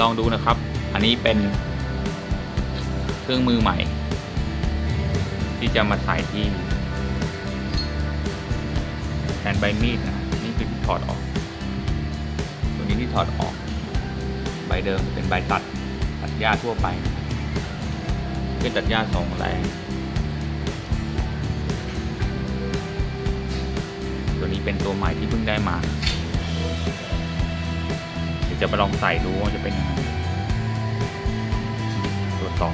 ลองดูนะครับ อันนี้เป็นเครื่องมือใหม่ ที่จะมาใส่ที่แทนใบมีดนะนี่คือที่ถอดออก ตัวนี้ที่ถอดออก ใบเดิมเป็นใบตัดตัดหญ้าทั่วไปเพื่อตัดหญ้าสองแรงตัวนี้เป็นตัวใหม่ที่เพิ่งได้มา จะมาลองใส่ดูว่าจะเป็นยังไงตัวต่อ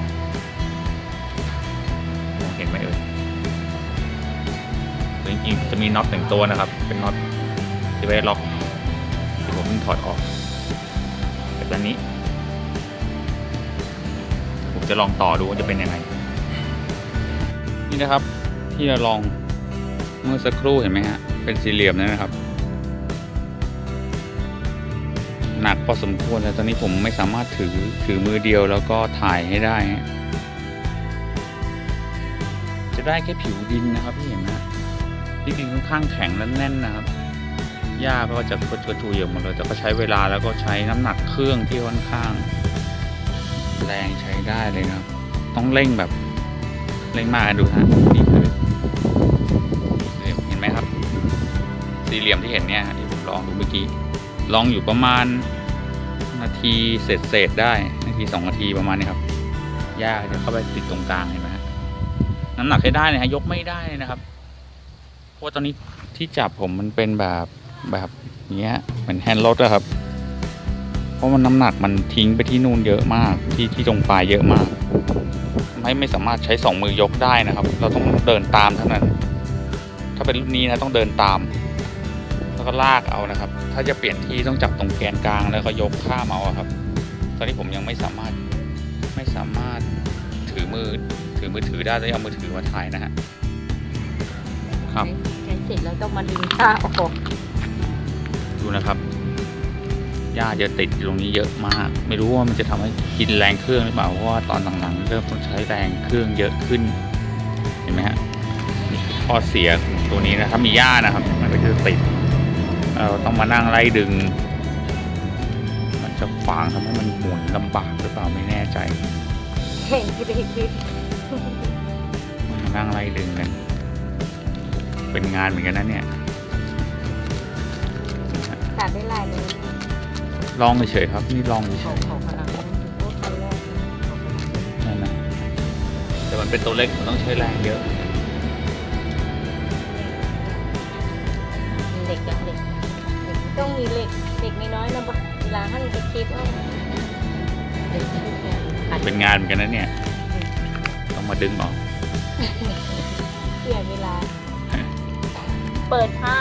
มองเห็นไหมเอ่ยจริงๆจะมีน็อตหนึ่งตัวนะครับ เป็นน็อตที่ไว้ล็อกที่ผมเพิ่งถอดออกแต่ตอนนี้ ผมจะลองต่อดูว่าจะเป็นยังไง นี่นะครับที่เราลองเมื่อสักครู่เห็นไหมฮะเป็นสี่เหลี่ยมนั่นนะครับ หนักพอสมควรแต่ตอนนี้ผมไม่สามารถถือถือมือเดียวแล้วก็ถ่ายให้ได้ จะได้แค่ผิวดินนะครับพี่เห็นไหมที่ดินค่อนข้างแข็งและแน่นนะครับหญ้าก็จะกระจุยกระจุยออกหมดเลยแต่ก็ใช้เวลาแล้วก็ใช้น้ำหนักเครื่องที่ค่อนข้าง แรงใช้ได้เลยนะครับ ต้องเร่งแบบเร่งมากดูฮะนี่คือเห็นไหมครับ สี่เหลี่ยมที่เห็นเนี่ยที่ผมลองดูเมื่อกี้ ลองอยู่ประมาณนาทีเศษเศษๆได้นาทีสองนาทีประมาณนี้ครับหญ้าจะเข้าไปติดตรงกลางเห็นไหมฮะน้ำหนักใช้ได้เลยฮะยกไม่ได้เลยนะครับเพราะว่าตอนนี้ที่จับผมมันเป็นแบบแบบเนี้ยเหมือนแฮนด์รถอะครับ เพราะมันน้ำหนักมันทิ้งไปที่นู่นเยอะมากที่ที่ตรงปลายเยอะมากทำให้ไม่สามารถใช้สองมือยกได้นะครับ เราต้องเดินตามเท่านั้น ถ้าเป็นรุ่นนี้นะต้องเดินตาม ก็ลากเอานะครับ ถ้าจะเปลี่ยนที่ต้องจับตรงแกนกลางแล้วก็ยกข้ามเอาอะครับ ตอนนี้ผมยังไม่สามารถไม่สามารถถือมือถือมือถือได้เลยเอามือถือมาถ่ายนะฮะครับใช้เสร็จแล้วต้องมาดึงผ้าออกดูนะครับหญ้าจะติดอยู่ตรงนี้เยอะมาก ไม่รู้ว่ามันจะทำให้กินแรงเครื่องหรือเปล่าเพราะว่าตอนหลังๆเริ่มต้องใช้แรงเครื่องเยอะขึ้นเห็นไหมฮะนี่คือข้อเสียของตัวนี้นะถ้ามีหญ้านะครับ มันก็จะติด เราต้องมานั่งไล่ดึง มันจะฝางทำให้มันหมุนลำบากหรือเปล่าไม่แน่ใจเห็นที่เด็กมานั่งไล่ดึงกัน เป็นงานเหมือนกันนะเนี่ยตัดได้ลายเลยลองเฉยๆครับ นี่ลองเฉของยของพลังพวกคนแรกของพลังๆนั่นนะแต่มันเป็นตัวเล็กมันต้องใช้แรงเยอะ มีเหล็กเหล็กน้อยๆนะบอกเวลาท่านจะคิดว่าเหล็กที่เนี่ยอัดเป็นงานเหมือนกันนะเนี่ย ต้องมาดึงออก เสียเวลา เปิดผ้า